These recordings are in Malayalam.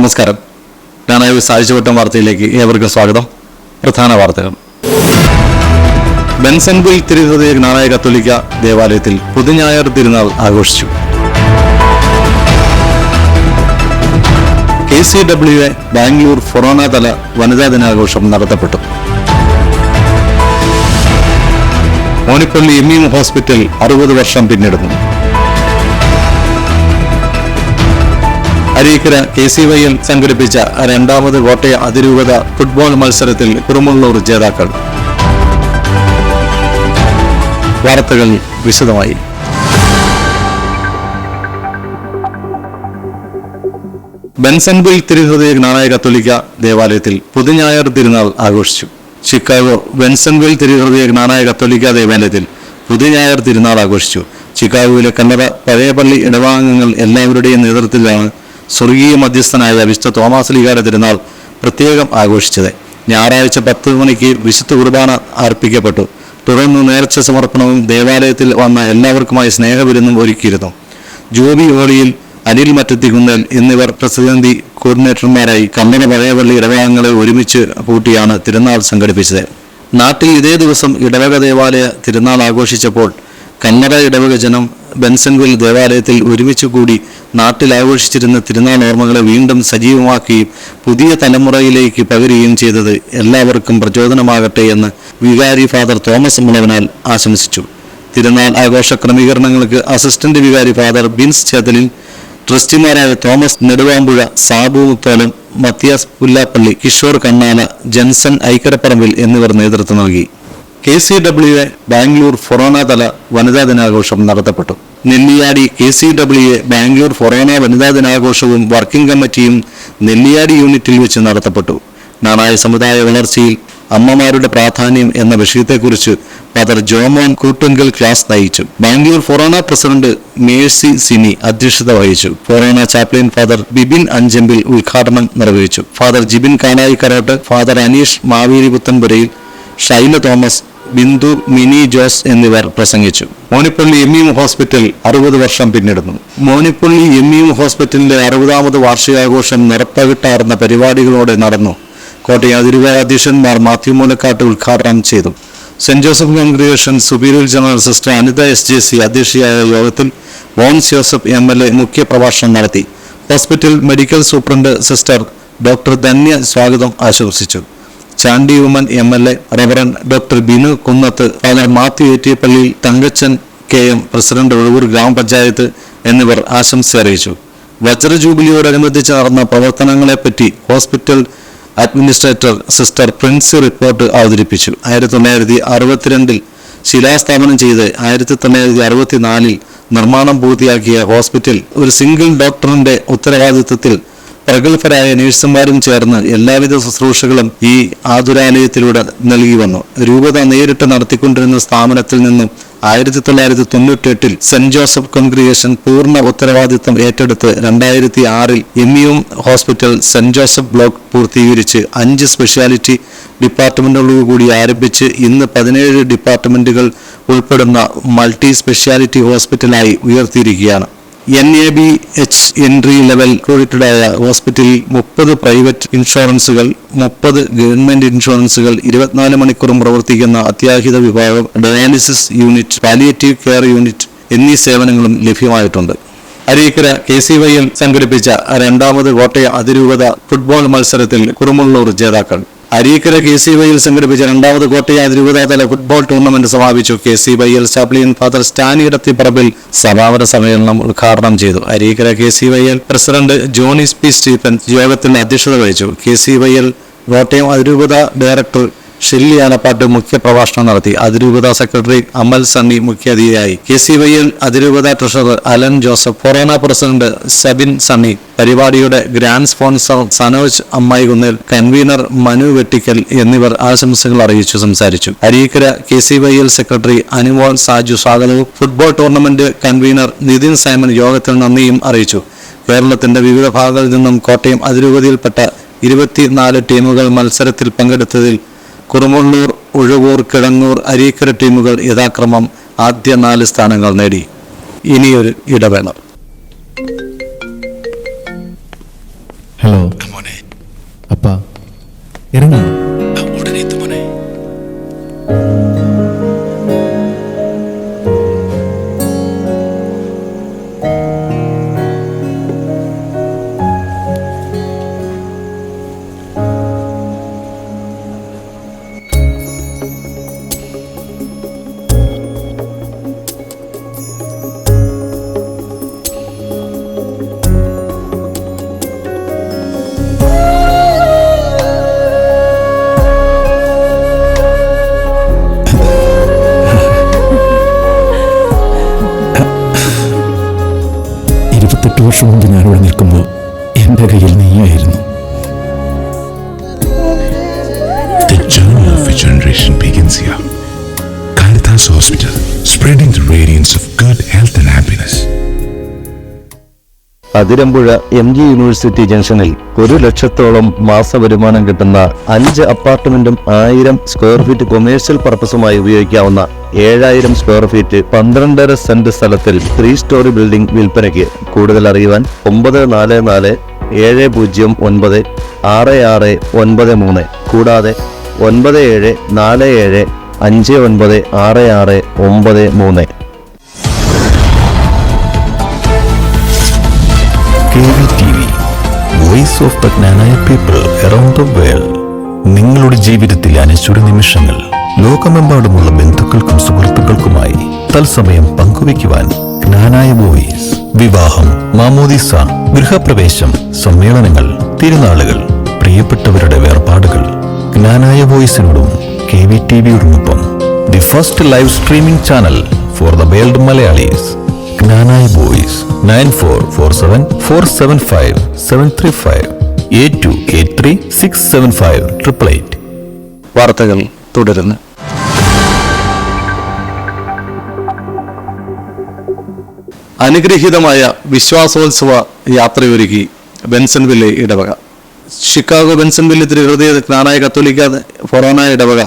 നമസ്കാരം. ഞാനായ സാഴ്ചവട്ടം വാർത്തയിലേക്ക് ഏവർക്കും സ്വാഗതം. പ്രധാന വാർത്തകൾ. ബെൻസൻവിൽ തിരുഹൃദയ നാണയ കത്തോലിക്ക ദേവാലയത്തിൽ പുതുഞായർ തിരുനാൾ ആഘോഷിച്ചു. K C W A Bangalore ഫൊറോണ തല വനിതാ ദിനാഘോഷം നടത്തപ്പെട്ടു. മോനിപ്പള്ളി എം ഇ ഹോസ്പിറ്റൽ അറുപത് വർഷം പിന്നിടുന്നു. അരീക്കര കെ സി വൈയിൽ സംഘടിപ്പിച്ച രണ്ടാമത് കോട്ടയ അതിരൂപത ഫുട്ബോൾ മത്സരത്തിൽ കുറുമുള്ളൂർ ജേതാക്കൾ. വാർത്തകൾ വിശദമായി. ബെൻസൺബിൽ തിരുഹൃദയ ജ്ഞാനായ കത്തോലിക്ക ദേവാലയത്തിൽ പുതുഞായർ തിരുനാൾ ആഘോഷിച്ചു. ചിക്കാഗോ ബെൻസൻവിൽ തിരുഹൃദയ ജ്ഞാനായ കത്തോലിക്ക ദേവാലയത്തിൽ പുതുഞായർ തിരുനാൾ ആഘോഷിച്ചു. ചിക്കാഗോയിലെ കന്നഡ പഴയപള്ളി ഇടവാംഗങ്ങൾ എല്ലാവരുടെയും നേതൃത്വത്തിലാണ് സ്വർഗീയ മധ്യസ്ഥനായ വിശുദ്ധ തോമാസ് ലീഗാര തിരുനാൾ പ്രത്യേകം ആഘോഷിച്ചത്. ഞായറാഴ്ച പത്ത് മണിക്ക് വിശുദ്ധ കുർബാന അർപ്പിക്കപ്പെട്ടു. തുടർന്ന് നേർച്ച സമർപ്പണവും ദേവാലയത്തിൽ വന്ന എല്ലാവർക്കുമായി സ്നേഹവിരുന്നും ഒരുക്കിയിരുന്നു. ജോബി ഹോളിയിൽ അനിൽ മറ്റത്തി കുന്നൽ എന്നിവർ പ്രസിഡന്റി കോർഡിനേറ്റർമാരായി കമ്പന പഴയപള്ളി ഇടവകങ്ങളെ ഒരുമിച്ച് കൂട്ടിയാണ് തിരുനാൾ സംഘടിപ്പിച്ചത്. നാട്ടിൽ ഇതേ ദിവസം ഇടവക ദേവാലയ തിരുനാൾ ആഘോഷിച്ചപ്പോൾ കന്നഡ ഇടവക ജനം ബെൻസൻവിൽ ദേവാലയത്തിൽ ഒരുമിച്ച് കൂടി നാട്ടിൽ ആഘോഷിച്ചിരുന്ന തിരുനാൾ ഓർമ്മകളെ വീണ്ടും സജീവമാക്കുകയും പുതിയ തലമുറയിലേക്ക് പകരുകയും ചെയ്തത് എല്ലാവർക്കും പ്രചോദനമാകട്ടെ എന്ന് വികാരി ഫാദർ തോമസ് മുളവനാൽ ആശംസിച്ചു. തിരുനാൾ ആഘോഷ ക്രമീകരണങ്ങൾക്ക് അസിസ്റ്റന്റ് വികാരി father Bins ചേതലിൻ ട്രസ്റ്റിമാരായ Thomas Neduvampuzha Sabu Mutholan Mathias Pullappally Kishore Kannala Jenson Aikkaraparambil എന്നിവർ നേതൃത്വം നൽകി. K C W A Bangalore forane തല വനിതാ ദിനാഘോഷം നടത്തപ്പെട്ടു. Nelliyadi K C W A Bangalore forane വനിതാ ദിനാഘോഷവും വർക്കിംഗ് കമ്മിറ്റിയും നെല്ലിയാടി യൂണിറ്റിൽ വെച്ച് നടത്തപ്പെട്ടു. നാണായ സമുദായ വളർച്ചയിൽ അമ്മമാരുടെ പ്രാധാന്യം എന്ന വിഷയത്തെക്കുറിച്ച് ഫാദർ ജോമോൻ കൂട്ടുങ്കൽ ക്ലാസ് നയിച്ചു. Bangalore forane president Mercy Sini അധ്യക്ഷത വഹിച്ചു. Forane chaplain father Bibin Anchampil ഉദ്ഘാടനം നിർവഹിച്ചു. Father Jibin Kanayikkarottu father Aneesh Maveli Puthenpurayil Shaila Thomas Bindu Mini Jose എന്നിവർ പ്രസംഗിച്ചു. മോനിപ്പള്ളി എം ഇ ഹോസ്പിറ്റൽ അറുപത് വർഷം പിന്നിടുന്നു. മോനിപ്പള്ളി എം ഇ ഹോസ്പിറ്റലിന്റെ അറുപതാമത് വാർഷികാഘോഷം നിറപ്പകിട്ടാർന്ന പരിപാടികളോടെ നടന്നു. കോട്ടയം അതിരുവ അധ്യക്ഷന്മാർ മാത്യു മൂലക്കാട്ട് ഉദ്ഘാടനം ചെയ്തു. Saint Joseph congregation superior general sister Anitha S J C അധ്യക്ഷയായ യോഗത്തിൽ Mons Joseph M L A മുഖ്യപ്രഭാഷണം നടത്തി. Hospital medical superintendent sister doctor Dhanya സ്വാഗതം ആശംസിച്ചു. Chandy Oommen M L A reverend doctor Binu Kunnath father Mathew Ettiyappally Thankachan K M president Ozhavoor ഗ്രാമപഞ്ചായത്ത് എന്നിവർ ആശംസ അറിയിച്ചു. വജ്ര ജൂബിലിയോടനുബന്ധിച്ച് നടന്ന പ്രവർത്തനങ്ങളെപ്പറ്റി hospital administrator sister Prince report അവതരിപ്പിച്ചു. ആയിരത്തി തൊള്ളായിരത്തി അറുപത്തിരണ്ടിൽ ശിലാസ്ഥാപനം ചെയ്ത് ആയിരത്തി തൊള്ളായിരത്തി അറുപത്തിനാലിൽ നിർമ്മാണം പൂർത്തിയാക്കിയ ഹോസ്പിറ്റൽ ഒരു സിംഗിൾ ഡോക്ടറിന്റെ ഉത്തരവാദിത്വത്തിൽ പ്രഗത്ഭരായ നഴ്സുമാരും ചേർന്ന് എല്ലാവിധ ശുശ്രൂഷകളും ഈ ആതുരാലയത്തിലൂടെ നൽകി വന്നു. രൂപത നേരിട്ട് നടത്തിക്കൊണ്ടിരുന്ന സ്ഥാപനത്തിൽ നിന്നും ആയിരത്തി തൊള്ളായിരത്തി തൊണ്ണൂറ്റി എട്ടിൽ സെന്റ് ജോസഫ് കോൺഗ്രിഗേഷൻ പൂർണ ഉത്തരവാദിത്തം ഏറ്റെടുത്ത് രണ്ടായിരത്തി ആറിൽ എമ്മിയും ഹോസ്പിറ്റൽ സെന്റ് ജോസഫ് ബ്ലോക്ക് പൂർത്തീകരിച്ച് അഞ്ച് സ്പെഷ്യാലിറ്റി ഡിപ്പാർട്ട്മെന്റുകൾ കൂടി ആരംഭിച്ച് ഇന്ന് പതിനേഴ് ഡിപ്പാർട്ട്മെന്റുകൾ ഉൾപ്പെടുന്ന മൾട്ടി സ്പെഷ്യാലിറ്റി ഹോസ്പിറ്റലായി ഉയർത്തിയിരിക്കുകയാണ്. N A B H entry level റോഡിറ്റഡായ ഹോസ്പിറ്റലിൽ മുപ്പത് പ്രൈവറ്റ് ഇൻഷുറൻസുകൾ മുപ്പത് ഗവൺമെന്റ് ഇൻഷുറൻസുകൾ ഇരുപത്തിനാല് മണിക്കൂറും പ്രവർത്തിക്കുന്ന അത്യാഹിത വിഭാഗം dialysis unit palliative care unit എന്നീ സേവനങ്ങളും ലഭ്യമായിട്ടുണ്ട്. അരീക്കര കെ സി വൈയിൽ സംഘടിപ്പിച്ച രണ്ടാമത് കോട്ടയ അതിരൂപത ഫുട്ബോൾ മത്സരത്തിൽ കുറുമുള്ളൂർ ജേതാക്കൾ. അരീക്കര കെ സി വൈയിൽ സംഘടിപ്പിച്ച രണ്ടാമത് കോട്ടയ രൂപതാതല ഫുട്ബോൾ ടൂർണമെന്റ് സമാപിച്ചു. കെ സി വൈയിൽ ചാപ്ലിയൻ ഫാദർ സ്റ്റാനി ഇടത്തിപ്പറമ്പിൽ സമാപന സമ്മേളനം ഉദ്ഘാടനം ചെയ്തു. അരീക്കര കെ സി വൈയിൽ പ്രസിഡന്റ് ജോണിസ് പി. സ്റ്റീഫൻ യോഗത്തിന് അധ്യക്ഷത വഹിച്ചു. കെ സി വൈയിൽ കോട്ടയം അതിരൂപത ഡയറക്ടർ ഷെല്ലി മുഖ്യ പ്രഭാഷണം നടത്തി. അതിരൂപത സെക്രട്ടറി അമൽ സണ്ണി മുഖ്യാതിഥിയായി. കെ സി വൈ എൽ അതിരൂപത ട്രഷറർ അലൻ ജോസഫ് കൊറോണ പ്രസിഡന്റ് സബിൻ സണ്ണി പരിപാടിയുടെ grand sponsor Sanoj Ammayikunnel convener Manu Vettikkal എന്നിവർ ആശംസകൾ അറിയിച്ചു സംസാരിച്ചു. Areekara K C Y L secretary Anumol Saju സ്വാഗതവും football tournament convener Nithin Simon യോഗത്തിൽ നന്ദിയും അറിയിച്ചു. കേരളത്തിന്റെ വിവിധ ഭാഗങ്ങളിൽ നിന്നും കോട്ടയം അതിരൂപതയിൽപ്പെട്ട ഇരുപത്തിനാല് ടീമുകൾ മത്സരത്തിൽ പങ്കെടുത്തതിൽ കുറുമുള്ളൂർ ഉഴവൂർ കിഴങ്ങൂർ അരീക്കര ടീമുകൾ യഥാക്രമം ആദ്യ നാല് സ്ഥാനങ്ങൾ നേടി. ഇനിയൊരു ഇടവേള. Hello Şunun günü Athirampuzha M G university ജംഗ്ഷനിൽ ഒരു ലക്ഷത്തോളം മാസ വരുമാനം കിട്ടുന്ന അഞ്ച് അപ്പാർട്ട്മെന്റും ആയിരം സ്ക്വയർ ഫീറ്റ് കൊമേഴ്സ്യൽ പർപ്പസുമായി ഉപയോഗിക്കാവുന്ന ഏഴായിരം സ്ക്വയർ ഫീറ്റ് പന്ത്രണ്ടര സെന്റ് സ്ഥലത്തിൽ ത്രീ സ്റ്റോറി ബിൽഡിംഗ് വിൽപ്പനയ്ക്ക് കൂടുതൽ അറിയുവാൻ ഒമ്പത് നാല് നാല് ഏഴ് പൂജ്യം ഒൻപത് ആറ് ആറ് ഒൻപത് മൂന്ന്. കൂടാതെ ഒൻപത് ഏഴ് നാല് ഏഴ് അഞ്ച് ഒൻപത് ആറ് ആറ് ഒമ്പത് മൂന്ന്. Voice ഓഫ് പ്രജ്ഞാനായ പീപ്പിൾ അറൌണ്ട് ദ വേൾഡ് നിങ്ങളുടെ ജീവിതത്തിലെ അനശ്വര നിമിഷങ്ങൾ ലോകമെമ്പാടുമുള്ള ബന്ധുക്കൾക്കും സുഹൃത്തുക്കൾക്കുമായി തത്സമയം പങ്കുവയ്ക്കുവാൻ ജ്ഞാനായ വോയിസ് വിവാഹം മാമോദിസ ഗൃഹപ്രവേശം സമ്മേളനങ്ങൾ തിരുനാളുകൾ പ്രിയപ്പെട്ടവരുടെ വേർപാടുകൾ. ജ്ഞാനായ വോയിസിനോടും K V T വിയോടുമൊപ്പം the first live streaming channel for the world Malayalees. Knanaya voice nine four four seven four seven five seven three five eight two eight three six seven five triple eight. വാർത്തകൾ തുടരുന്നു. അനുഗ്രഹീതമായ വിശ്വാസോത്സവ യാത്രയൊരുക്കി ബെൻസൺവില്ലെ ഇടവക. ഷിക്കാഗോ ബെൻസൺവില്ലെ തിരുഹൃദയ ജ്ഞാനായ കത്തോലിക്ക ഫൊറോന ഇടവക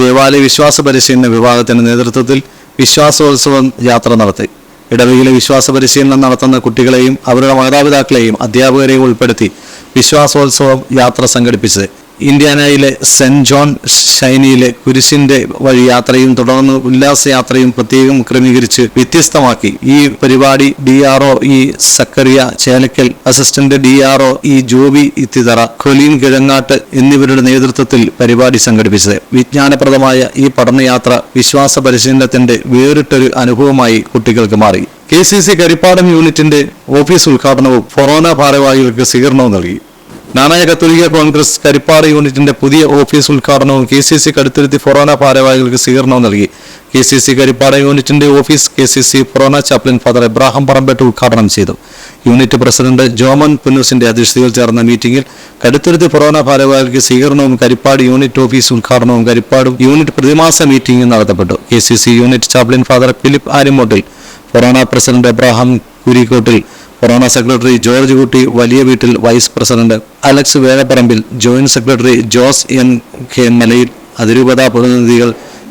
ദേവാലയ വിശ്വാസ പരിശീലന വിഭാഗത്തിന്റെ നേതൃത്വത്തിൽ വിശ്വാസോത്സവം യാത്ര നടത്തി. ഇടവകയിലെ വിശ്വാസ പരിശീലനം നടത്തുന്ന കുട്ടികളെയും അവരുടെ മാതാപിതാക്കളെയും അധ്യാപകരെയും ഉൾപ്പെടുത്തി വിശ്വാസോത്സവം യാത്ര സംഘടിപ്പിച്ചത്. ഇന്ത്യാനയിലെ സെന്റ് ജോൺ ഷൈനിയിലെ കുരിശിന്റെ വഴി യാത്രയും തുടർന്ന് ഉല്ലാസയാത്രയും പ്രത്യേകം ക്രമീകരിച്ച് വ്യത്യസ്തമാക്കി. ഈ പരിപാടി D R O E Zachariah Chelakkal assistant D R O E Joby Ithithara Colleen Kizhangattu എന്നിവരുടെ നേതൃത്വത്തിൽ പരിപാടി സംഘടിപ്പിച്ചത്. വിജ്ഞാനപ്രദമായ ഈ പഠനയാത്ര വിശ്വാസ പരിശീലനത്തിന്റെ വേറിട്ടൊരു അനുഭവമായി കുട്ടികൾക്ക് മാറി. കെ സി സി കരിപ്പാടം യൂണിറ്റിന്റെ ഓഫീസ് ഉദ്ഘാടനവും ഫൊറോന ഭാരവാഹികൾക്ക് സ്വീകരണവും നൽകി. നാനായ കത്തോലിക്ക കോൺഗ്രസ് കരിപ്പാറ യൂണിറ്റിന്റെ പുതിയ ഓഫീസ് ഉദ്ഘാടനവും കെ സി സി കടുത്തുരുത്തി ഫൊറോന ഭാരവാഹികൾക്ക് സ്വീകരണവും നൽകി. കെ സി സി കരിപ്പാറ യൂണിറ്റിന്റെ ഓഫീസ് കെ സി സി ഫൊറോന ചാപ്ലിൻ ഫാദർ എബ്രാഹിം പറമ്പേട്ട് ഉദ്ഘാടനം ചെയ്തു. യൂണിറ്റ് പ്രസിഡന്റ് ജോമൻ പുന്നൂസിന്റെ അധ്യക്ഷതയിൽ ചേർന്ന മീറ്റിംഗിൽ കടുത്തുരുത്തി ഫൊറോന ഭാരവാഹികൾക്ക് സ്വീകരണവും കരിപ്പാട് യൂണിറ്റ് ഓഫീസ് ഉദ്ഘാടനവും കരിപ്പാട് യൂണിറ്റ് പ്രതിമാസ മീറ്റിംഗും നടത്തപ്പെട്ടു. K C C unit chaplain father Philip Arimottil forane president Abraham Kurikkottil corona secretary George Kutty Valiyaveettil vice president Alex Velapparambil joint secretary Jose N K Malayil അതിരൂപതാ പ്രതിനിധികൾ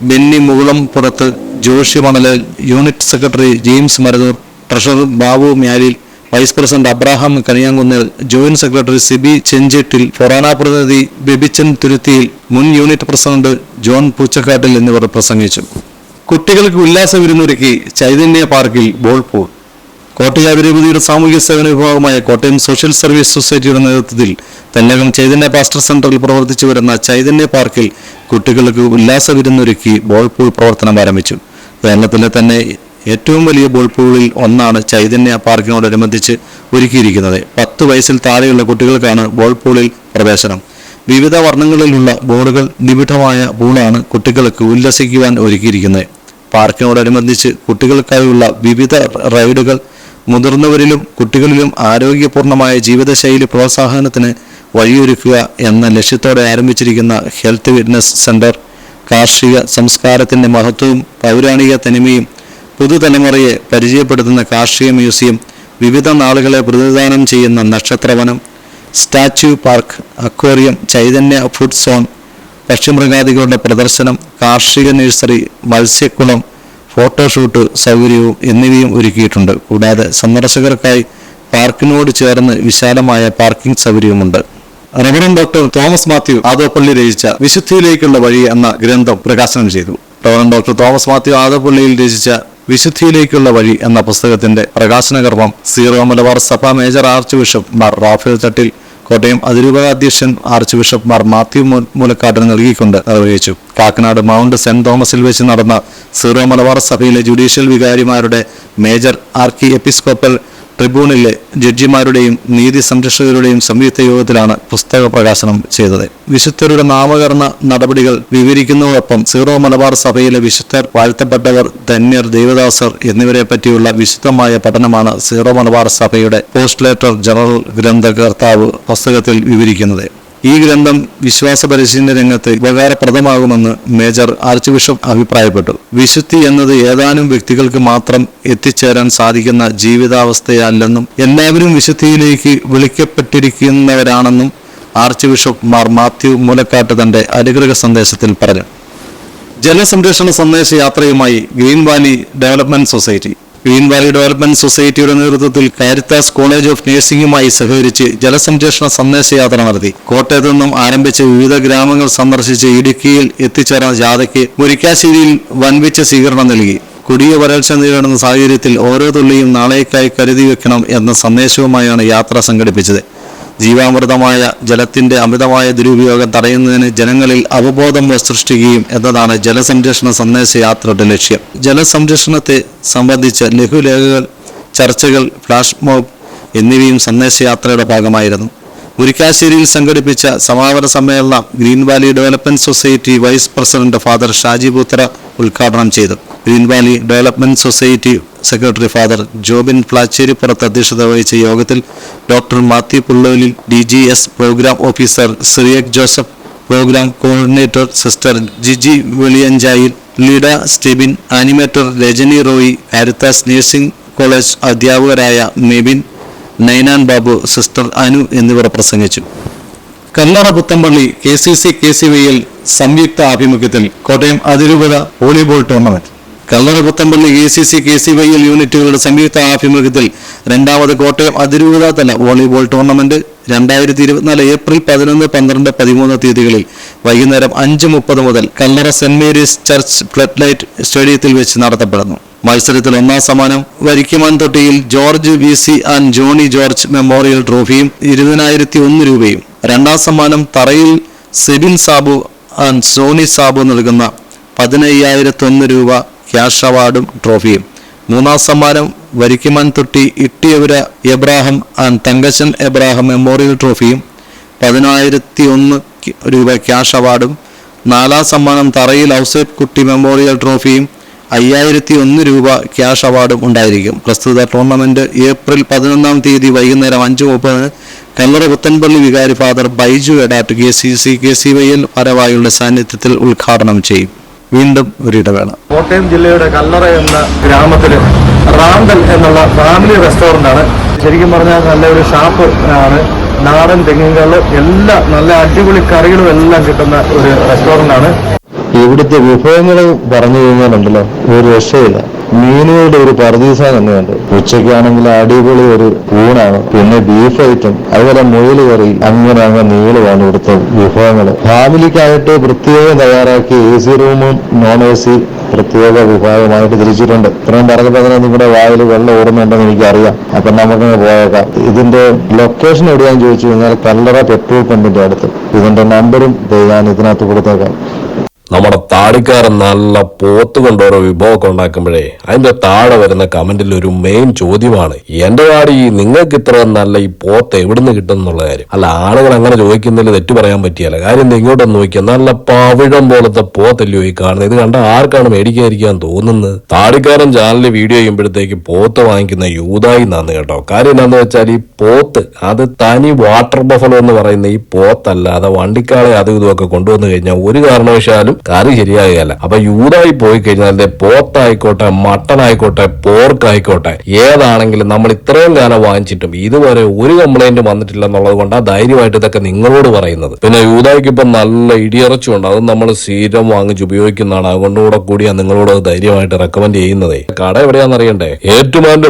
Benny Mukulampurath Joshy Manalil unit secretary James Marathoor treasurer Babu Myalil vice president Abraham Kaniyankunnil joint secretary Sibi Chenchettil Forane പ്രതിനിധി ബെബിച്ചൻ തുരുത്തിയിൽ മുൻ യൂണിറ്റ് പ്രസിഡന്റ് ജോൺ പൂച്ചക്കാട്ടിൽ എന്നിവർ പ്രസംഗിച്ചു. കുട്ടികൾക്ക് ഉല്ലാസ വിരുന്നൊരുക്കി ചൈതന്യ പാർക്കിൽ ബോൾ പൂൾ. കോട്ടയ വിരൂപതയുടെ സാമൂഹ്യ സേവന വിഭാഗമായ കോട്ടയം സോഷ്യൽ സർവീസ് സൊസൈറ്റിയുടെ നേതൃത്വത്തിൽ തന്നകം ചൈതന്യ പാസ്റ്റർ സെന്ററിൽ പ്രവർത്തിച്ചു വരുന്ന ചൈതന്യ പാർക്കിൽ കുട്ടികൾക്ക് ഉല്ലാസ വിരുന്നൊരുക്കി ബോൾ പൂൾ പ്രവർത്തനം ആരംഭിച്ചു. കേരളത്തിലെ തന്നെ ഏറ്റവും വലിയ ബോൾ പൂളിൽ ഒന്നാണ് ചൈതന്യ പാർക്കിനോടനുബന്ധിച്ച് ഒരുക്കിയിരിക്കുന്നത്. പത്ത് വയസ്സിൽ താഴെയുള്ള കുട്ടികൾക്കാണ് ബോൾ പൂളിൽ പ്രവേശനം. വിവിധ വർണങ്ങളിലുള്ള ബോളുകൾ നിബിഡമായ പൂളാണ് കുട്ടികൾക്ക് ഉല്ലസിക്കുവാൻ ഒരുക്കിയിരിക്കുന്നത്. പാർക്കിനോടനുബന്ധിച്ച് കുട്ടികൾക്കായുള്ള വിവിധ റൈഡുകൾ മുതിർന്നവരിലും കുട്ടികളിലും ആരോഗ്യപൂർണമായ ജീവിതശൈലി പ്രോത്സാഹനത്തിന് വഴിയൊരുക്കുക എന്ന ലക്ഷ്യത്തോടെ ആരംഭിച്ചിരിക്കുന്ന ഹെൽത്ത് ഫിറ്റ്നസ് സെന്റർ കാർഷിക സംസ്കാരത്തിന്റെ മഹത്വവും പൗരാണിക തനിമയും പുതുതലമുറയെ പരിചയപ്പെടുത്തുന്ന കാർഷിക മ്യൂസിയം വിവിധ നാളുകളെ പ്രതിദാനം ചെയ്യുന്ന നക്ഷത്രവനം statue park aquarium Chaitanya food zone പക്ഷിമൃഗാദികളുടെ പ്രദർശനം കാർഷിക നഴ്സറി മത്സ്യക്കുളം ഫോട്ടോഷൂട്ട് സൗകര്യവും എന്നിവയും ഒരുക്കിയിട്ടുണ്ട്. കൂടാതെ സന്ദർശകർക്കായി പാർക്കിനോട് ചേർന്ന് വിശാലമായ parking സൗകര്യവുമുണ്ട്. Reverend doctor Thomas Mathew Adoppally രചിച്ച വിശുദ്ധിയിലേക്കുള്ള വഴി എന്ന ഗ്രന്ഥം പ്രകാശനം ചെയ്തു. റവറൻ ഡോക്ടർ തോമസ് മാത്യു ആദോപ്പള്ളിയിൽ രചിച്ച വിശുദ്ധിയിലേക്കുള്ള വഴി എന്ന പുസ്തകത്തിന്റെ പ്രകാശന കർമ്മം സീറോ മലബാർ സഭ major archbishop Mar Raphael Thattil Kottayam അതിരൂപതാധ്യക്ഷൻ archbishop Mar Mathew മൂലക്കാട്ടിന് നൽകിക്കൊണ്ട് നിർവഹിച്ചു. കാക്കനാട് മൗണ്ട് സെന്റ് തോമസിൽ വെച്ച് നടന്ന സീറോ മലബാർ സഭയിലെ ജുഡീഷ്യൽ വികാരിമാരുടെ മേജർ ആർക്കി എപ്പിസ്കോപ്പൽ ട്രിബ്യൂണലിലെ ജഡ്ജിമാരുടെയും നീതി സംരക്ഷകരുടെയും സംയുക്ത യോഗത്തിലാണ് പുസ്തക പ്രകാശനം ചെയ്തത്. വിശുദ്ധരുടെ നാമകരണ നടപടികൾ വിവരിക്കുന്നതോടൊപ്പം സീറോ മലബാർ സഭയിലെ വിശുദ്ധർ വാഴ്ത്തപ്പെട്ടവർ ധന്യർ ദേവദാസർ എന്നിവരെ പറ്റിയുള്ള വിശുദ്ധമായ പഠനമാണ് സീറോ മലബാർ സഭയുടെ പോസ്റ്റ് ലെറ്റർ ജനറൽ ഗ്രന്ഥകർത്താവ് പുസ്തകത്തിൽ വിവരിക്കുന്നത്. ഈ ഗ്രന്ഥം വിശ്വാസ പരിശീലന രംഗത്ത് ഉപകാരപ്രദമാകുമെന്ന് മേജർ ആർച്ച് ബിഷപ്പ് അഭിപ്രായപ്പെട്ടു. വിശുദ്ധി എന്നത് ഏതാനും വ്യക്തികൾക്ക് മാത്രം എത്തിച്ചേരാൻ സാധിക്കുന്ന ജീവിതാവസ്ഥയല്ലെന്നും എല്ലാവരും വിശുദ്ധിയിലേക്ക് വിളിക്കപ്പെട്ടിരിക്കുന്നവരാണെന്നും archbishop Mar Mathew Moolakkatt തന്റെ അനുഗ്രഹ സന്ദേശത്തിൽ പറഞ്ഞു. ജലസംരക്ഷണ സന്ദേശ യാത്രയുമായി green valley development society green valley development സൊസൈറ്റിയുടെ നേതൃത്വത്തിൽ കാരിത്താസ് കോളേജ് ഓഫ് നഴ്സിംഗുമായി സഹകരിച്ച് ജലസംരക്ഷണ സന്ദേശയാത്ര നടത്തി. കോട്ടയത്ത് നിന്നും ആരംഭിച്ച് വിവിധ ഗ്രാമങ്ങൾ സന്ദർശിച്ച് ഇടുക്കിയിൽ എത്തിച്ചേർന്ന ജാഥയ്ക്ക് മുരിക്കാശ്ശേരിയിൽ വൻപിച്ച സ്വീകരണം നൽകി. കൊടിയ വരൾച്ച നേരിടുന്ന സാഹചര്യത്തിൽ ഓരോ തുള്ളിയും നാളേക്കായി കരുതി വെക്കണം എന്ന സന്ദേശവുമായാണ് യാത്ര സംഘടിപ്പിച്ചത്. ജീവാമൃതമായ ജലത്തിന്റെ അമിതമായ ദുരുപയോഗം തടയുന്നതിന് ജനങ്ങളിൽ അവബോധം സൃഷ്ടിക്കുകയും എന്നതാണ് ജലസംരക്ഷണ സന്ദേശയാത്രയുടെ ലക്ഷ്യം. ജലസംരക്ഷണത്തെ സംബന്ധിച്ച ലഘുലേഖകൾ ചർച്ചകൾ ഫ്ലാഷ് മോബ് എന്നിവയും സന്ദേശയാത്രയുടെ ഭാഗമായിരുന്നു. മുരിക്കാശ്ശേരിയിൽ സംഘടിപ്പിച്ച സമാപന സമ്മേളനം green valley development society vice president father Shaji Puthra ഉദ്ഘാടനം ചെയ്തു. Green valley development society secretary father Jobin Placheripurath അധ്യക്ഷത വഹിച്ച യോഗത്തിൽ doctor Mathew Pulloli D G S program officer Cyriac Joseph program coordinator sister Jiji Veliyanchayil Leeda Stebin animator Rajani Roy Caritas nursing college അധ്യാപകരായ മെബിൻ നൈനാൻ ബാബു സിസ്റ്റർ അനു എന്നിവർ പ്രസംഗിച്ചു. Kallara Puthampally K C C K C വിയിൽ സംയുക്ത ആഭിമുഖ്യത്തിൽ കോട്ടയം അതിരൂപത volleyball tournament. Kallara Puthampally A C C K C Y L യൂണിറ്റുകളുടെ സംയുക്ത ആഭിമുഖ്യത്തിൽ രണ്ടാമത് കോട്ടയം അതിരൂപത തല വോളിബോൾ ടൂർണമെന്റ് രണ്ടായിരത്തി ഇരുപത്തിനാല് ഏപ്രിൽ പതിനൊന്ന് പന്ത്രണ്ട് പതിമൂന്ന് തീയതികളിൽ വൈകുന്നേരം അഞ്ച് മുപ്പത് മുതൽ Kallara saint Mary's church flood light സ്റ്റേഡിയത്തിൽ വെച്ച് നടത്തപ്പെടുന്നു. മത്സരത്തിൽ ഒന്നാം സമ്മാനം Varikkuman Thottiyil George V C and Johnny George memorial ട്രോഫിയും ഇരുപതിനായിരത്തി ഒന്ന് രൂപയും. രണ്ടാം സമ്മാനം തറയിൽ സെബിൻ സാബു ആൻഡ് സോണി സാബു നൽകുന്ന പതിനയ്യായിരത്തൊന്ന് രൂപ ക്യാഷ് അവാർഡും ട്രോഫിയും. മൂന്നാം സമ്മാനം വരിക്കുമാൻ തൊട്ടി ഇട്ടിയവര എബ്രാഹിം ആൻഡ് തങ്കശൻ എബ്രാഹിം മെമ്മോറിയൽ ട്രോഫിയും പതിനായിരത്തി ഒന്ന് രൂപ ക്യാഷ് അവാർഡും. നാലാം സമ്മാനം തറയിൽ ഔസേപ്പ് കുട്ടി മെമ്മോറിയൽ ട്രോഫിയും അയ്യായിരത്തി ഒന്ന് രൂപ ക്യാഷ് അവാർഡും ഉണ്ടായിരിക്കും. പ്രസ്തുത ടൂർണമെന്റ് ഏപ്രിൽ പതിനൊന്നാം തീയതി വൈകുന്നേരം അഞ്ച് മുപ്പതിന് കല്ലറ പുത്തൻപള്ളി വികാരി father Baiju Edat K C C K C Y L പരവായുടെ സാന്നിധ്യത്തിൽ ഉദ്ഘാടനം ചെയ്യും. വീണ്ടും ഒരിടവേള കോട്ടയം ജില്ലയുടെ കല്ലറ എന്ന ഗ്രാമത്തിൽ റാന്തൽ എന്നുള്ള ഫാമിലി റെസ്റ്റോറന്റ് ആണ് ശരിക്കും പറഞ്ഞാൽ നല്ലൊരു ഷാപ്പ് ആണ്. നാടൻ തെങ്ങുകൾ എല്ലാ നല്ല അടിപൊളി കറികളും എല്ലാം കിട്ടുന്ന ഒരു റെസ്റ്റോറന്റ് ആണ് ഇവിടുത്തെ വിഭവങ്ങൾ പറഞ്ഞു കഴിഞ്ഞാലുണ്ടല്ലോ ഒരു രക്ഷയില്ല. മീനുകളുടെ ഒരു പർദീസ തന്നെയുണ്ട് ഉച്ചയ്ക്കാണെങ്കിൽ അടിപൊളി ഒരു ഊണാണ്. പിന്നെ ബീഫ് ഐറ്റം അതുപോലെ മുയൽ കറി അങ്ങനെ അങ്ങനെ നീളമാണ് ഇവിടുത്തെ വിഭവങ്ങൾ ഫാമിലിക്കായിട്ട് പ്രത്യേകം തയ്യാറാക്കി എ സി റൂമും നോൺ എ സി പ്രത്യേക വിഭാഗമായിട്ട് തിരിച്ചിട്ടുണ്ട്. ഇത്രയും പറഞ്ഞപ്പോൾ തന്നെ നിങ്ങളുടെ വായിൽ വെള്ളം ഓടുന്നുണ്ടെന്ന് എനിക്കറിയാം. അപ്പൊ നമുക്കങ്ങ് പോയേക്കാം. ഇതിന്റെ ലൊക്കേഷൻ എവിടെയാന്ന് ചോദിച്ചു കഴിഞ്ഞാൽ കല്ലറ പെട്രോൾ പമ്പിന്റെ അടുത്ത്. ഇതിന്റെ നമ്പറും ഞാൻ ഇതിനകത്ത് കൊടുത്തേക്കാം. നമ്മുടെ താടിക്കാരൻ നല്ല പോത്ത് കൊണ്ട് ഓരോ വിഭവമൊക്കെ ഉണ്ടാക്കുമ്പോഴേ അതിന്റെ താഴെ വരുന്ന കമന്റിൽ ഒരു മെയിൻ ചോദ്യമാണ് എന്റെ താടി നിങ്ങൾക്ക് ഇത്ര നല്ല ഈ പോത്ത് എവിടുന്ന് കിട്ടും എന്നുള്ള കാര്യം? അല്ല ആളുകൾ അങ്ങനെ ചോദിക്കുന്നതിൽ തെറ്റു പറയാൻ പറ്റിയല്ല. കാര്യം നിങ്ങോട്ടൊന്ന് നോക്കിയാൽ നല്ല പവിഴം പോലത്തെ പോത്തല്ലയോ ഈ കാണുന്നത്. ഇത് കണ്ട ആർക്കാണ് മേടിക്കാതിരിക്കാൻ തോന്നുന്നത്? താടിക്കാരൻ ചാനലിൽ വീഡിയോ ചെയ്യുമ്പോഴത്തേക്ക് പോത്ത് വാങ്ങിക്കുന്ന യൂതായി എന്നാന്ന് കേട്ടോ. കാര്യം എന്താന്ന് വെച്ചാൽ ഈ പോത്ത് അത് തനി വാട്ടർ ബഫലോ എന്ന് പറയുന്ന ഈ പോത്തല്ലാതെ വണ്ടിക്കാളെ അതും ഇതുമൊക്കെ കൊണ്ടുവന്നു കഴിഞ്ഞാൽ ഒരു കാരണവശാലും കറി ശരിയാകുകയല്ല. അപ്പൊ യൂതായി പോയി കഴിഞ്ഞാൽ പോത്തായിക്കോട്ടെ മട്ടൺ ആയിക്കോട്ടെ പോർക്ക് ആയിക്കോട്ടെ ഏതാണെങ്കിലും നമ്മൾ ഇത്രയും കാലം വാങ്ങിച്ചിട്ടും ഇതുവരെ ഒരു കംപ്ലൈന്റ് വന്നിട്ടില്ല എന്നുള്ളത് കൊണ്ടാണ് ധൈര്യമായിട്ട് ഇതൊക്കെ നിങ്ങളോട് പറയുന്നത്. പിന്നെ യൂതായിക്ക് ഇപ്പൊ നല്ല ഇടിയിറച്ചുണ്ട് അത് നമ്മൾ സ്ഥിരം വാങ്ങിച്ച് ഉപയോഗിക്കുന്നതാണ്. അതുകൊണ്ടുകൂടെ കൂടിയാണ് നിങ്ങളോട് ധൈര്യമായിട്ട് റെക്കമെൻഡ് ചെയ്യുന്നത്. കട എവിടെയാണെന്ന് അറിയണ്ടേ?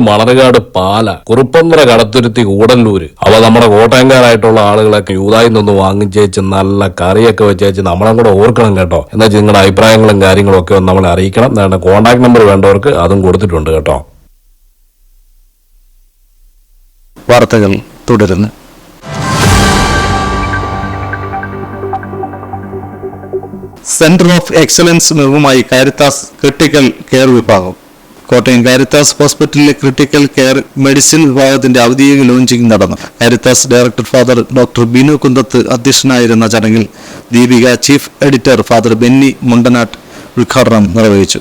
മണർകാട് പാല കുറുപ്പന്തറ കടത്തുരുത്തി കൂടല്ലൂര്. അവ നമ്മുടെ കോട്ടയംകാരായിട്ടുള്ള ആളുകളൊക്കെ യൂതായി നിന്ന് വാങ്ങിച്ചേച്ച് നല്ല കറിയൊക്കെ വെച്ചേച്ച് നമ്മളെ കൂടെ ഓർക്കണം കേട്ടോ. എന്നാൽ നിങ്ങളുടെ അഭിപ്രായങ്ങളും കാര്യങ്ങളും ഒക്കെ ഒന്ന് നമ്മളെ അറിയിക്കണം. നിങ്ങളുടെ കോൺടാക്ട് നമ്പർ വേണ്ടവർക്ക് അതും കൊടുത്തിട്ടുണ്ട് കേട്ടോ. വാർത്തകൾ തുടരുന്നു. സെന്റർ ഓഫ് എക്സലൻസ് മികവുമായി കാരിത്താസ് ക്രിട്ടിക്കൽ കെയർ വിഭാഗം. കോട്ടയം കാരിത്താസ് ഹോസ്പിറ്റലിലെ ക്രിട്ടിക്കൽ കെയർ മെഡിസിൻ വിഭാഗത്തിന്റെ ഔദ്യോഗിക ലോഞ്ചിങ് നടന്നു. Caritas director father doctor Binu Kunthathu അധ്യക്ഷനായിരുന്ന ചടങ്ങിൽ Deepika chief editor father Benny Mundanattu ഉദ്ഘാടനം നിർവഹിച്ചു.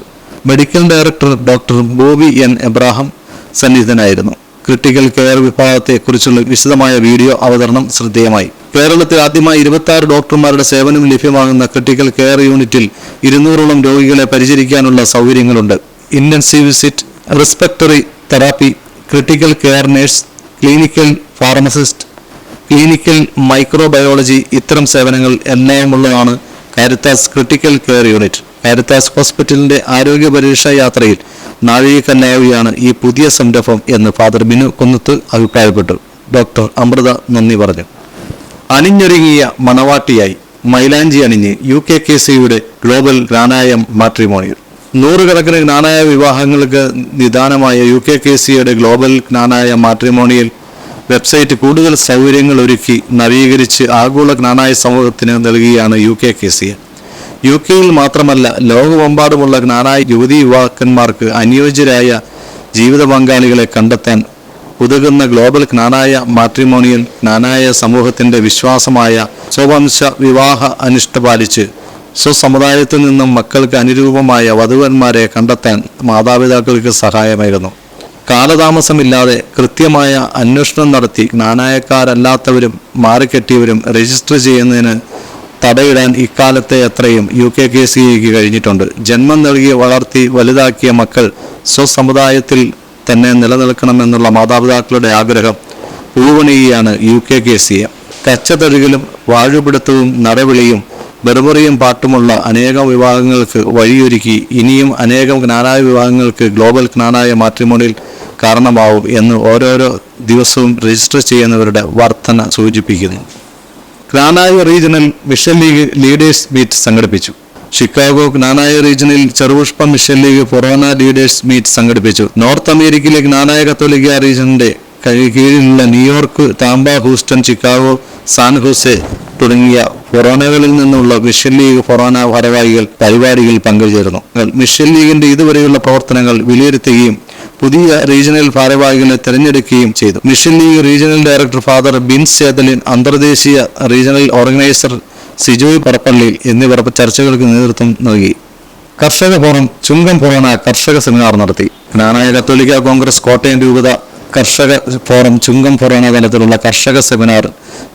Medical director doctor Bobby N Abraham സന്നിഹിതനായിരുന്നു. Critical care വിഭാഗത്തെക്കുറിച്ചുള്ള വിശദമായ വീഡിയോ അവതരണം ശ്രദ്ധേയമായി. കേരളത്തിൽ ആദ്യമായി ഇരുപത്തി ആറ് ഡോക്ടർമാരുടെ സേവനം ലഭ്യമാകുന്ന ക്രിട്ടിക്കൽ കെയർ യൂണിറ്റിൽ ഇരുന്നൂറോളം രോഗികളെ പരിചരിക്കാനുള്ള സൗകര്യങ്ങളുണ്ട്. Intensive visit respiratory therapy critical care nurse clinical pharmacist clinical microbiology ഇത്തരം സേവനങ്ങൾ എണ്ണയമുള്ളതാണ് Caritas critical care unit Caritas ഹോസ്പിറ്റലിന്റെ ആരോഗ്യ പരീക്ഷാ യാത്രയിൽ നാഴികക്കല്ലാവുകയാണ് ഈ പുതിയ സംരംഭം എന്ന് ഫാദർ ബിനു കുന്നത്ത് അഭിപ്രായപ്പെട്ടു. ഡോക്ടർ അമൃത നന്ദി പറഞ്ഞു. അണിഞ്ഞൊരുങ്ങിയ മണവാട്ടിയായി മൈലാഞ്ചി അണിഞ്ഞ് യു കെ കെ സിയുടെ ഗ്ലോബൽ ഗ്രാനായം മാട്രിമോണിയൽ നൂറുകണക്കിന് ജ്ഞാനായ വിവാഹങ്ങൾക്ക് നിദാനമായ യു കെ കെ സിയുടെ ഗ്ലോബൽ ജ്ഞാനായ മാട്രിമോണിയൽ വെബ്സൈറ്റ് കൂടുതൽ സൗകര്യങ്ങൾ ഒരുക്കി നവീകരിച്ച് ആഗോള ജ്ഞാനായ സമൂഹത്തിന് നൽകുകയാണ് U K K C U കെയിൽ മാത്രമല്ല ലോകമെമ്പാടുമുള്ള ജ്ഞാനായ യുവതി യുവാക്കന്മാർക്ക് അനുയോജ്യരായ ജീവിത പങ്കാളികളെ കണ്ടെത്താൻ ഉതകുന്ന ഗ്ലോബൽ ജ്ഞാനായ മാട്രിമോണിയൽ ജ്ഞാനായ സമൂഹത്തിന്റെ വിശ്വാസമായ സ്വവംശ വിവാഹ അനുഷ്ഠ പാലിച്ച് സ്വസമുദായത്തിൽ നിന്നും മക്കൾക്ക് അനുരൂപമായ വധുവന്മാരെ കണ്ടെത്താൻ മാതാപിതാക്കൾക്ക് സഹായമായിരുന്നു. കാലതാമസമില്ലാതെ കൃത്യമായ അന്വേഷണം നടത്തി ജ്ഞാനായക്കാരല്ലാത്തവരും മാറിക്കെട്ടിയവരും രജിസ്റ്റർ ചെയ്യുന്നതിന് തടയിടാൻ ഇക്കാലത്തെ എത്രയും യു കെ കെ സിക്ക് കഴിഞ്ഞിട്ടുണ്ട്. ജന്മം നൽകി വളർത്തി വലുതാക്കിയ മക്കൾ സ്വസമുദായത്തിൽ തന്നെ നിലനിൽക്കണമെന്നുള്ള മാതാപിതാക്കളുടെ ആഗ്രഹം പൂവണിയാണ് യു കെ കെ സി കച്ചതഴുകലും വാഴുപിടുത്തവും നടവിളിയും ബെർബറിയും പാട്ടുമുള്ള അനേകം വിഭാഗങ്ങൾക്ക് വഴിയൊരുക്കി ഇനിയും അനേകം ജ്ഞാനായ വിഭാഗങ്ങൾക്ക് ഗ്ലോബൽ ജ്ഞാനായ മാട്രിമോണിയിൽ കാരണമാവും എന്ന് ഓരോരോ ദിവസവും രജിസ്റ്റർ ചെയ്യുന്നവരുടെ വർധന സൂചിപ്പിക്കുന്നു. Knanaya regional mission league leaders meet സംഘടിപ്പിച്ചു. ഷിക്കാഗോ ജ്ഞാനായ റീജിയനിൽ Cherupushpa mission league forane leaders meet സംഘടിപ്പിച്ചു. നോർത്ത് അമേരിക്കയിലെ ജ്ഞാനായ കത്തോലിക്ക റീജിയന്റെ കഴി- കീഴിലുള്ള New York Tampa Houston Chicago San Jose തുടങ്ങിയ ഫൊറോനകളിൽ നിന്നുള്ള മിഷൻ ലീഗ് ഫൊറോന ഭാരവാഹികൾ പരിപാടിയിൽ പങ്കുചേർന്നു. മിഷൻ ലീഗിന്റെ ഇതുവരെയുള്ള പ്രവർത്തനങ്ങൾ വിലയിരുത്തുകയും പുതിയ റീജിയണൽ ഭാരവാഹികളെ തെരഞ്ഞെടുക്കുകയും ചെയ്തു. Mission league regional director father Bins Chethalil അന്തർദേശീയ റീജിയണൽ ഓർഗനൈസർ സിജോയ് പറപ്പള്ളി എന്നിവർ ചർച്ചകൾക്ക് നേതൃത്വം നൽകി. കർഷക ഫോറം ചുങ്കം ഫൊറോന കർഷക സെമിനാർ നടത്തി. ജ്ഞാനായ കത്തോലിക്ക കോൺഗ്രസ് കോട്ടയം രൂപത കർഷക ഫോറം ചുങ്കം തലത്തിലുള്ള കർഷക സെമിനാർ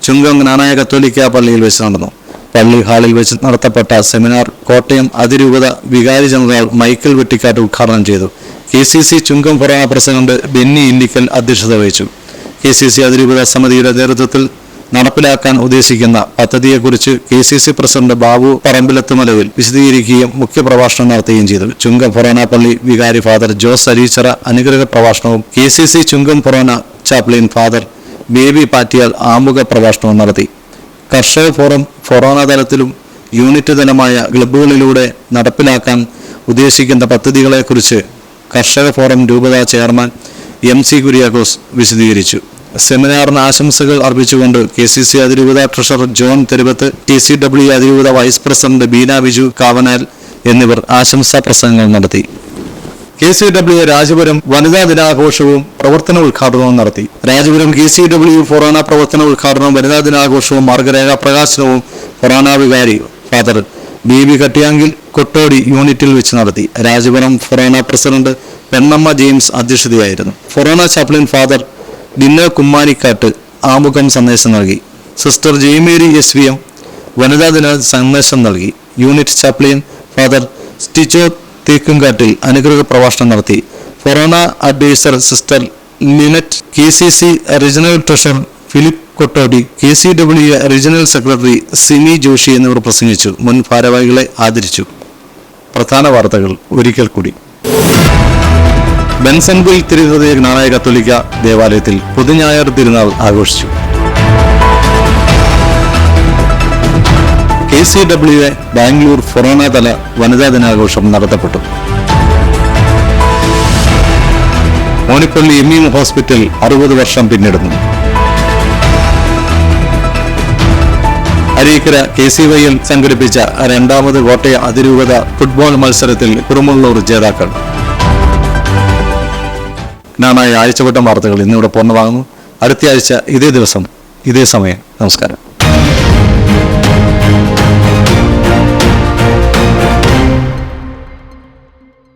ചുങ്കം ജ്ഞാനായ കത്തോലിക്ക പള്ളിയിൽ വെച്ച് നടന്നു. പള്ളി ഹാളിൽ വെച്ച് നടത്തപ്പെട്ട സെമിനാർ കോട്ടയം അതിരൂപത വികാരി ജനറൽ മൈക്കിൾ വെട്ടിക്കാട്ട് ഉദ്ഘാടനം ചെയ്തു. K C C Chunkam forane president Benny Illikkal അധ്യക്ഷത വഹിച്ചു. കെ സി സി അതിരൂപത സമിതിയുടെ നേതൃത്വത്തിൽ നടപ്പിലാക്കാൻ ഉദ്ദേശിക്കുന്ന പദ്ധതിയെക്കുറിച്ച് K C C president Babu Parambilathumalayil വിശദീകരിക്കുകയും മുഖ്യപ്രഭാഷണം നടത്തുകയും ചെയ്തു. ചുങ്കം പള്ളി വികാരി ഫാദർ ജോസ് അരീച്ചറ അനുഗ്രഹ പ്രഭാഷണവും K C C Chunkam forane chaplain father Baby Pattiyal ആമുഖ പ്രഭാഷണവും നടത്തി. കർഷക ഫോറം ഫൊറോന തലത്തിലും യൂണിറ്റ് തലമായ ക്ലബ്ബുകളിലൂടെ നടപ്പിലാക്കാൻ ഉദ്ദേശിക്കുന്ന പദ്ധതികളെക്കുറിച്ച് കർഷക ഫോറം രൂപതാ ചെയർമാൻ എം സി കുര്യാക്കോസ് വിശദീകരിച്ചു. സെമിനാറിന് ആശംസകൾ അർപ്പിച്ചുകൊണ്ട് കെ സി സി അതിരൂപത treasurer John Theruvath T C W അതിരൂപത വൈസ് പ്രസിഡന്റ് ബീന ബിജു കാവനാൽ എന്നിവർ ആശംസാ പ്രസംഗങ്ങൾ നടത്തി. കെ സി ഡബ്ല്യു രാജപുരം വനിതാ ദിനാഘോഷവും പ്രവർത്തന ഉദ്ഘാടനവും നടത്തി. Rajapuram K C W forane പ്രവർത്തന ഉദ്ഘാടനവും വനിതാ ദിനാഘോഷവും മാർഗരേഖ പ്രകാശനവും ഫൊറാന വികാരി father B B Kattiyankal Kottodi യൂണിറ്റിൽ വെച്ച് നടത്തി. Rajapuram forane president Pennamma James അധ്യക്ഷതയായിരുന്നു. Forane chaplain father Dinno Kummanikkatt ആമുഖൻ സന്ദേശം നൽകി. Sister Jaimary S V M വനിതാ ദിന സന്ദേശം നൽകി. Unit chaplain father Sticho Thekkumkattil അനുഗ്രഹ പ്രഭാഷണം നടത്തി. Forane adviser sister Linet K C C regional treasurer Philip Kottodi K C W regional secretary Simi Joshy എന്നിവർ പ്രസംഗിച്ചു. മുൻ ഭാരവാഹികളെ ആദരിച്ചു. പ്രധാന വാർത്തകൾ ഒരിക്കൽ കൂടി. ബെൻസൺവിൽ തിരുഹൃദയ ജ്ഞാനായ കത്തോലിക്ക ദേവാലയത്തിൽ പുതുഞായർ തിരുനാൾ ആഘോഷിച്ചു. K C W A Bangalore ഫൊറോണ തല വനിതാ ദിനാഘോഷം നടത്തപ്പെട്ടു. മോനിപ്പള്ളി എം ഇ ഹോസ്പിറ്റൽ അറുപത് വർഷം പിന്നിടുന്നു. അരീക്കര കെ സി വൈയിൽ സംഘടിപ്പിച്ച രണ്ടാമത് കോട്ടയ അതിരൂപത ഫുട്ബോൾ മത്സരത്തിൽ കുറുമുള്ളൂർ ജേതാക്കൾ. ഞാനായ ആഴ്ചവട്ടം വാർത്തകൾ ഇന്നിവിടെ പൂർണമാകുന്നു. അടുത്ത ആഴ്ച ഇതേ ദിവസം ഇതേ സമയം. നമസ്കാരം.